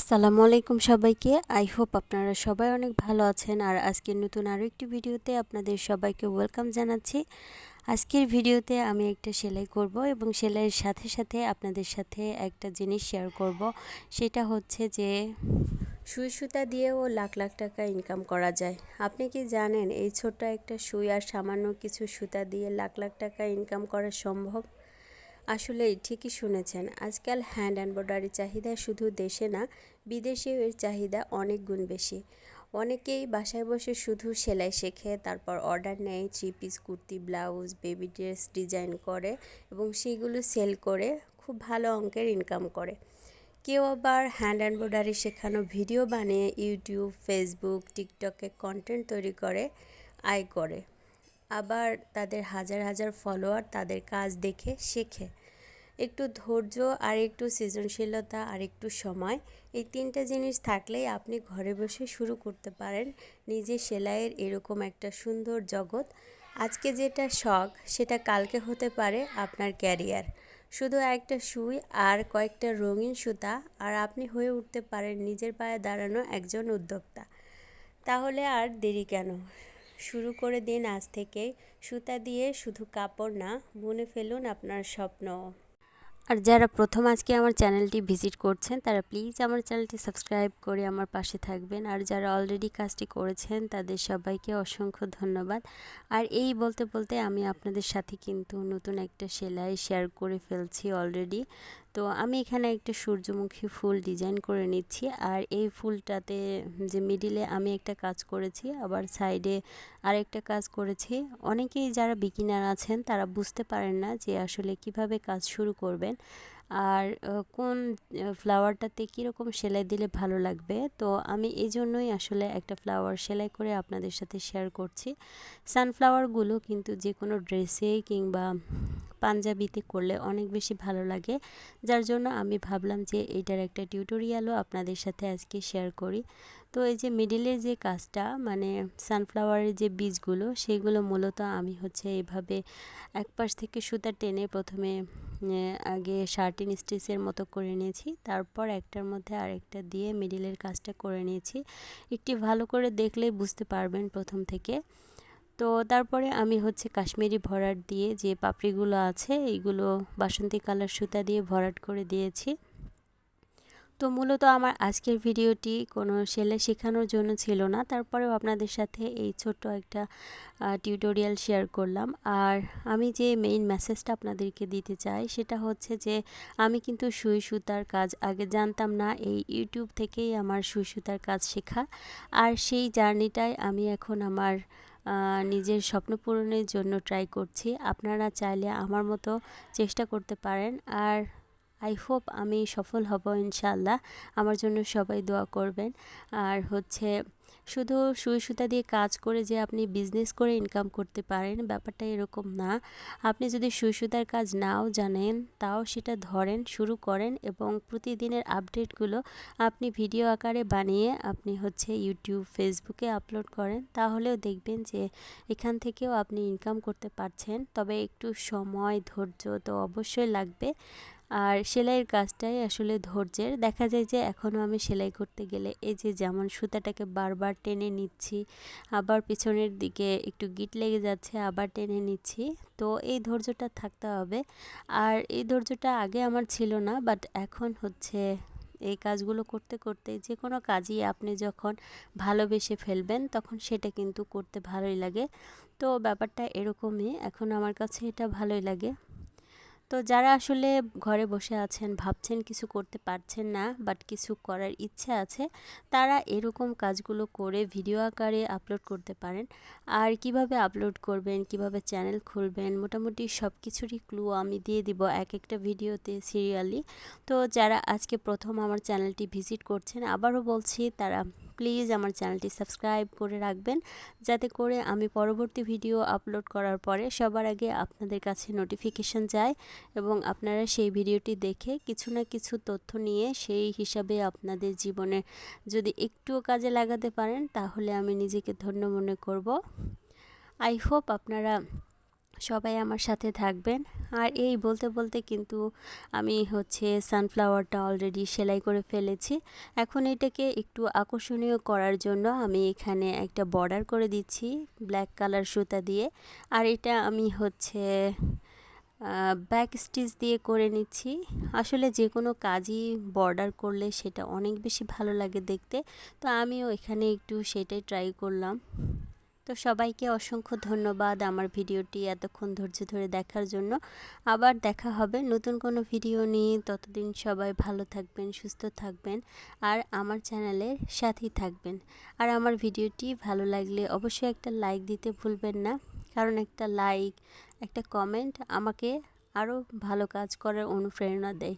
আসসালামু আলাইকুম সবাইকে। আই হোপ আপনারা সবাই অনেক ভালো আছেন। আর আজকের নতুন আরও একটি ভিডিওতে আপনাদের সবাইকে ওয়েলকাম জানাচ্ছি। আজকের ভিডিওতে আমি একটা সেলাই করব এবং সেলাইয়ের সাথে সাথে আপনাদের সাথে একটা জিনিস শেয়ার করব। সেটা হচ্ছে যে, সুই সুতা দিয়েও লাখ লাখ টাকা ইনকাম করা যায়। আপনি কি জানেন এই ছোট্ট একটা সুই আর সামান্য কিছু সুতা দিয়ে লাখ লাখ টাকা ইনকাম করা সম্ভব? আসলেই ঠিকই শুনেছেন। আজকাল হ্যান্ড এমব্রয়ডারি চাহিদা শুধু দেশে না, বিদেশেও এর চাহিদা অনেক গুণ বেশি। অনেকেই বাসায় বসে শুধু সেলাই শেখে, তারপর অর্ডার নেয় three piece kurti blouse baby dress design করে এবং সেইগুলো সেল করে, খুব ভালো অঙ্কের ইনকাম করে। কেউ আবার হ্যান্ড এমব্রয়ডারি শেখানো ভিডিও বানিয়ে ইউটিউব ফেসবুক টিকটকে কন্টেন্ট তৈরি করে, আয় করে। আবার তাদের হাজার হাজার ফলোয়ার তাদের কাজ দেখে, শেখে। একটু ধৈর্য আর একটু সৃজনশীলতা আর একটু সময়, এই তিনটা জিনিস থাকলেই আপনি ঘরে বসে শুরু করতে পারেন নিজে সেলাইয়ের এরকম একটা সুন্দর জগৎ। আজকে যেটা শখ, সেটা কালকে হতে পারে আপনার ক্যারিয়ার। শুধু একটা সুই আর কয়েকটা রঙিন সুতা আর আপনি হয়ে উঠতে পারেন নিজের পায়ে দাঁড়ানো একজন উদ্যোক্তা। তাহলে আর দেরি কেন? শুরু করে দিন আজ থেকে সুতা দিয়ে শুধু কাপড় না, বুনে ফেলুন আপনার স্বপ্ন আর যারা প্রথম আজকে আমার চ্যানেলটি ভিজিট করছেন, তারা প্লিজ আমার চ্যানেলটি সাবস্ক্রাইব করে আমার পাশে থাকবেন। আর যারা অলরেডি কাজটি করেছেন, তাদের সবাইকে অসংখ্য ধন্যবাদ। আর এই বলতে বলতে আমি আপনাদের সাথে কিন্তু নতুন একটা সেলাই শেয়ার করে ফেলছি অলরেডি। তো আমি এখানে একটা সূর্যমুখী ফুল ডিজাইন করে নিচ্ছি। আর এই ফুলটাতে যে মিডিলে আমি একটা কাজ করেছি, আবার সাইডে আরেকটা কাজ করেছি। অনেকেই যারা বিকিনার আছেন, তারা বুঝতে পারেন না যে আসলে কীভাবে কাজ শুরু করবেন। আর কোন ফ্লাওয়ারটাতে কীরকম সেলাই দিলে ভালো লাগবে? তো আমি এই জন্যই আসলে একটা ফ্লাওয়ার সেলাই করে আপনাদের সাথে শেয়ার করছি। সানফ্লাওয়ারগুলো কিন্তু যে কোনো ড্রেসে কিংবা পাঞ্জাবিতে করলে অনেক বেশি ভালো লাগে। যার জন্য আমি ভাবলাম যে এইটার একটা টিউটোরিয়ালও আপনাদের সাথে আজকে শেয়ার করি। তো এই যে মিডিলের যে কাজটা মানে সানফ্লাওয়ারের যে বীজগুলো সেইগুলো মূলত আমি হচ্ছে এভাবে এক পাশ থেকে সুতা টেনে প্রথমে আগে শার্টিন স্টিচের মতো করে নিয়েছি। তারপর একটার মধ্যে আরেকটা দিয়ে মিডিলের কাজটা করে নিয়েছি। একটি ভালো করে দেখলে বুঝতে পারবেন প্রথম থেকে। তো তারপরে আমি হচ্ছে কাশ্মীরি ভরাট দিয়ে যে পাপড়িগুলো আছে এইগুলো বাসন্তী কালার সুতা দিয়ে ভরাট করে দিয়েছি। তো মূলত আমার আজকের ভিডিওটি কোনো সেলে শেখানোর জন্য ছিল না। তারপরেও আপনাদের সাথে এই ছোট্ট একটা টিউটোরিয়াল শেয়ার করলাম। আর আমি যে মেইন মেসেজটা আপনাদেরকে দিতে চাই, সেটা হচ্ছে যে আমি কিন্তু সুই সুতার কাজ আগে জানতাম না, এই ইউটিউব থেকেই আমার সুই সুতার কাজ শেখা। আর সেই জার্নিটাই আমি এখন আমার নিজের স্বপ্ন পূরণের জন্য ট্রাই করছি। আপনারা চাইলে আমার মতো চেষ্টা করতে পারেন। আর আই হোপ আমি সফল হব ইনশাল্লাহ আমার জন্য সবাই দোয়া করবেন। আর হচ্ছে, শুধু সুই সুতা দিয়ে কাজ করে যে আপনি বিজনেস করে ইনকাম করতে পারেন, ব্যাপারটা এরকম না। আপনি যদি সুই সুতার কাজ নাও জানেন, তাও সেটা ধরেন, শুরু করেন এবং প্রতিদিনের আপডেটগুলো আপনি ভিডিও আকারে বানিয়ে আপনি হচ্ছে ইউটিউব ফেসবুকে আপলোড করেন, তাহলেও দেখবেন যে এখান থেকেও আপনি ইনকাম করতে পারছেন। তবে একটু সময়, ধৈর্য তো অবশ্যই লাগবে। আর সেলাইয়ের কাজটাই আসলে ধৈর্যের। দেখা যায় যে এখনও আমি সেলাই করতে গেলে এই যে যেমন সুতাটাকে বারবার টেনে নিচ্ছি, আবার পিছনের দিকে একটু গিট লেগে যাচ্ছে, আবার টেনে নিচ্ছি, তো এই ধৈর্যটা থাকতে হবে। আর এই ধৈর্যটা আগে আমার ছিল না বাট এখন হচ্ছে এই কাজগুলো করতে করতে যে কোনো কাজই আপনি যখন ভালোবেসে ফেলবেন, তখন সেটা কিন্তু করতে ভালোই লাগে। তো ব্যাপারটা এরকমই, এখন আমার কাছে এটা ভালোই লাগে। তো যারা আসলে ঘরে বসে আছেন, ভাবছেন কিছু করতে পারছেন না বাট কিছু করার ইচ্ছে আছে, তারা এরকম কাজগুলো করে ভিডিও আকারে আপলোড করতে পারেন। আর কীভাবে আপলোড করবেন, কীভাবে চ্যানেল খুলবেন, মোটামুটি সব কিছুরই ক্লু আমি দিয়ে দিব এক একটা ভিডিওতে সিরিয়ালি তো যারা আজকে প্রথম আমার চ্যানেলটি ভিজিট করছেন, আবারও বলছি, তারা প্লিজ আমার চ্যানেলটি সাবস্ক্রাইব করে রাখবেন, যাতে করে আমি পরবর্তী ভিডিও আপলোড করার পরে সবার আগে আপনাদের কাছে নোটিফিকেশন যায় এবং আপনারা সেই ভিডিওটি দেখে কিছু না কিছু তথ্য নিয়ে সেই হিসাবে আপনাদের জীবনে যদি একটুও কাজে লাগাতে পারেন, তাহলে আমি নিজেকে ধন্য মনে করব। আই হোপ আপনারা সবাই আমার সাথে থাকবেন। আর এই বলতে বলতে কিন্তু আমি হচ্ছে সানফ্লাওয়ারটা অলরেডি সেলাই করে ফেলেছি। এখন এটাকে একটু আকর্ষণীয় করার জন্য আমি এখানে একটা বর্ডার করে দিচ্ছি ব্ল্যাক কালার সুতা দিয়ে। আর এটা আমি হচ্ছে ব্যাক স্টিচ দিয়ে করে নিচ্ছি। আসলে যে কোনো কাজই বর্ডার করলে সেটা অনেক বেশি ভালো লাগে দেখতে। তো আমিও এখানে একটু সেটাই ট্রাই করলাম। তো সবাইকে অসংখ্য ধন্যবাদ আমার ভিডিওটি এতক্ষণ ধৈর্য ধরে দেখার জন্য। আবার দেখা হবে নতুন কোনো ভিডিও নিয়ে। ততদিন সবাই ভালো থাকবেন, সুস্থ থাকবেন আর আমার চ্যানেলের সাথেই থাকবেন। আর আমার ভিডিওটি ভালো লাগলে অবশ্যই একটা লাইক দিতে ভুলবেন না। কারণ একটা লাইক, একটা কমেন্ট আমাকে আরও ভালো কাজ করার অনুপ্রেরণা দেয়।